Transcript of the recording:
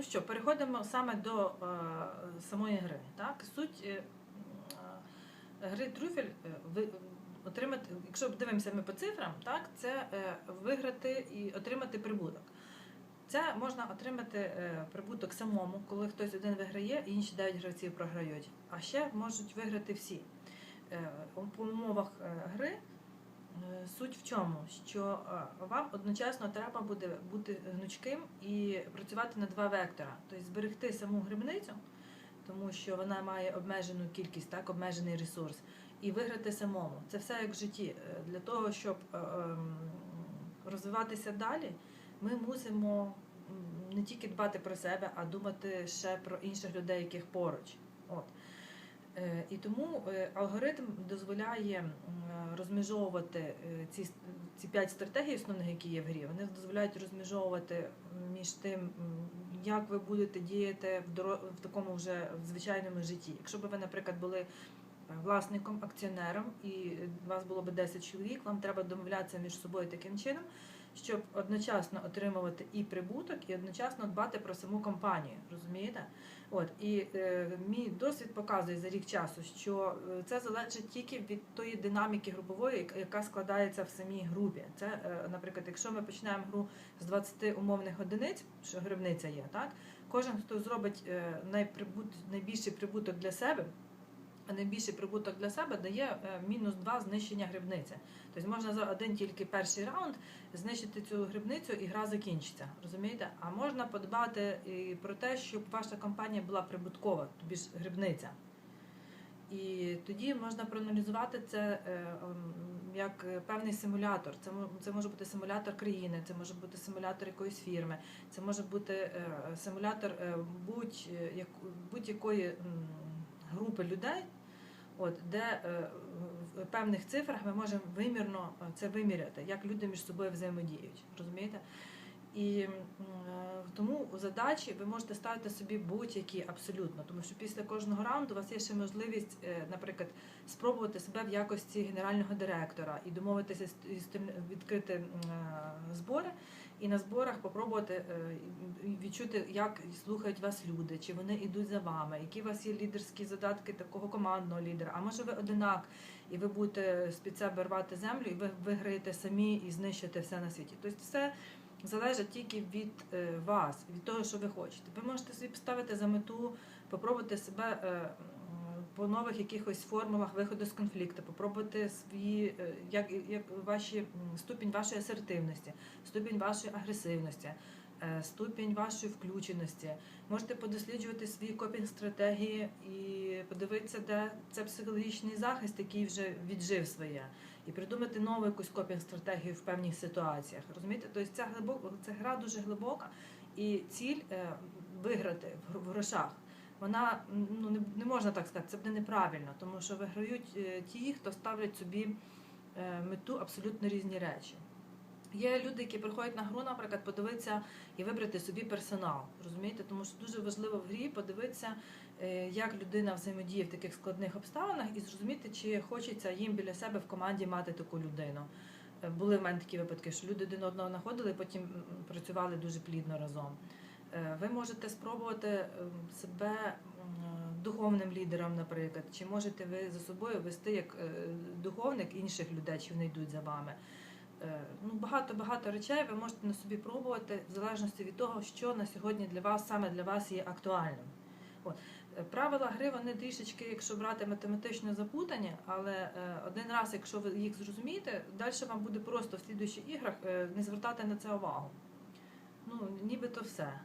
ну що, переходимо саме до е, самої гри. Так? Суть е, е, гри трюфель отримати, якщо дивимося ми по цифрам, так, це виграти і отримати прибуток. Це можна отримати прибуток самому, коли хтось один виграє, і інші 9 гравців програють. А ще можуть виграти всі. По умовах суть в чому? Що е, вам одночасно треба буде бути гнучким і працювати на два вектора. Тобто зберегти саму грибницю, тому що вона має обмежену кількість, так, обмежений ресурс, і виграти самому. Це все як в житті. Е, Для того, щоб е, ем, розвиватися далі, ми мусимо не тільки дбати про себе, а думати ще про інших людей, яких поруч. От. Е, І тому е, алгоритм дозволяє розмежовувати е, ці, ці п'ять стратегій основних, які є в грі. Вони дозволяють розмежовувати між тим, як ви будете діяти в, такому вже в звичайному житті. Якщо б ви, наприклад, були власником, акціонером, і вас було б 10 чоловік, вам треба домовлятися між собою таким чином, щоб одночасно отримувати і прибуток, і одночасно дбати про саму компанію. Розумієте? От і е, мій досвід показує за рік часу, що е, це залежить тільки від тої динаміки групової, яка- складається в самій групі. Це, е, наприклад, якщо ми починаємо гру з 20 умовних одиниць, що гривниця є, так кожен, хто зробить е, найбільший прибуток для себе. Найбільший прибуток для себе дає е, мінус 2 знищення грибниці. Тобто можна за один тільки перший раунд знищити цю грибницю і гра закінчиться. Розумієте? А можна подбати і про те, щоб ваша компанія була прибуткова, тобі ж грибниця. І тоді можна проаналізувати це е, ем, як е, певний симулятор. Це, це може бути симулятор країни, це може бути симулятор якоїсь фірми, це може бути симулятор будь, як- будь-якої групи людей, от, де е, в певних цифрах ми можемо вимірно е, це виміряти, як люди між собою взаємодіють. Розумієте? І е, тому задачі ви можете ставити собі будь-які абсолютно, тому що після кожного раунду у вас є ще можливість, е, наприклад, спробувати себе в якості генерального директора і домовитися з- тим відкрити е, збори, і на зборах попробувати відчути, як слухають вас люди, чи вони йдуть за вами, які у вас є лідерські задатки такого командного лідера. А може ви одинак, і ви будете з-під себе рвати землю, і ви виграєте самі і знищите все на світі. Тобто все залежить тільки від е, вас, від того, що ви хочете. Ви можете собі поставити за мету, попробувати себе е, по нових якихось формулах виходу з конфлікту, попробувати свої, е, як, як ваші ступінь вашої асертивності, ступінь вашої агресивності. Е, Ступінь вашої включеності, можете подосліджувати свої копінг-стратегії і подивитися, де це психологічний захист, який вже віджив своє, і придумати нову якусь копінг-стратегію в певних ситуаціях. Розумієте? Тобто ця глибока ця гра дуже глибока, і ціль е, виграти в грошах. Вона ну не, не можна так сказати, це буде неправильно, тому що виграють е, ті, хто ставлять собі мету абсолютно різні речі. Є люди, які приходять на гру, наприклад, подивитися і вибрати собі персонал. Розумієте, тому що дуже важливо в грі подивитися, е, як людина взаємодіє в таких складних обставинах, і зрозуміти, чи хочеться їм біля себе в команді мати таку людину. Е, Були в мене такі випадки, що люди один одного знаходили, потім працювали дуже плідно разом. Е, Ви можете спробувати себе духовним лідером, наприклад, чи можете ви за собою вести як духовник інших людей, чи вони йдуть за вами. Е, Ну, багато багато речей ви можете на собі пробувати в залежності від того, що на сьогодні для вас саме для вас є актуальним. От. Е, Правила гри вони трішечки, якщо брати математично запутані, але е, один раз, якщо ви їх зрозумієте, далі вам буде просто в слідуючих іграх не звертати на це увагу. Ну, нібито все.